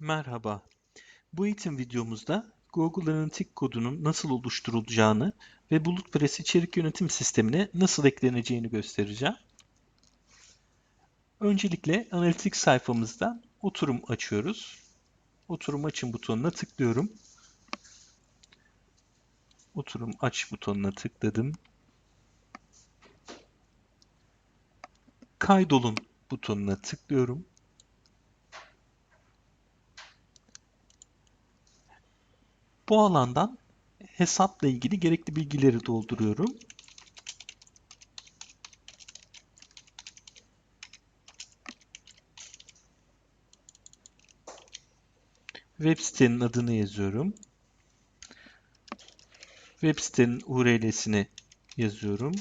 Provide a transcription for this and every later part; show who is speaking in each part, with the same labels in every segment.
Speaker 1: Merhaba. Bu eğitim videomuzda Google Analytics kodunun nasıl oluşturulacağını ve BulletPress içerik yönetim sistemine nasıl ekleneceğini göstereceğim. Öncelikle Analytics sayfamızda oturum açıyoruz. Oturum açın butonuna tıklıyorum. Oturum aç butonuna tıkladım. Kaydolun butonuna tıklıyorum. Bu alandan hesapla ilgili gerekli bilgileri dolduruyorum. Web sitenin adını yazıyorum. Web sitenin URL'sini yazıyorum.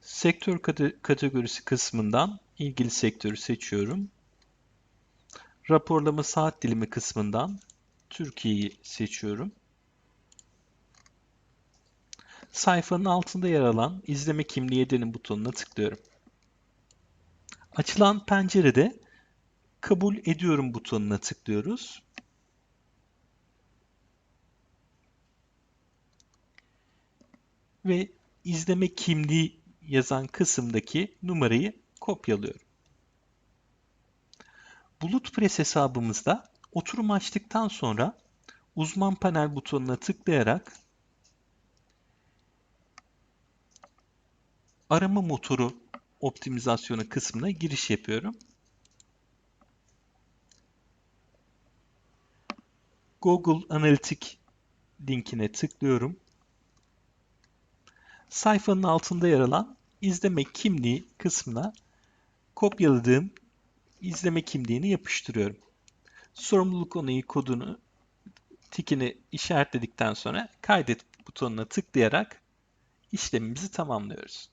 Speaker 1: Sektör kategorisi kısmından ilgili sektörü seçiyorum. Raporlama saat dilimi kısmından Türkiye'yi seçiyorum. Sayfanın altında yer alan izleme kimliği edinin butonuna tıklıyorum. Açılan pencerede kabul ediyorum butonuna tıklıyoruz. Ve izleme kimliği yazan kısımdaki numarayı kopyalıyorum. BulletPress hesabımızda oturum açtıktan sonra uzman panel butonuna tıklayarak arama motoru optimizasyonu kısmına giriş yapıyorum. Google Analytics linkine tıklıyorum. Sayfanın altında yer alan izleme kimliği kısmına kopyaladığım izleme kimliğini yapıştırıyorum. Sorumluluk onayı kodunu tikini işaretledikten sonra kaydet butonuna tıklayarak işlemimizi tamamlıyoruz.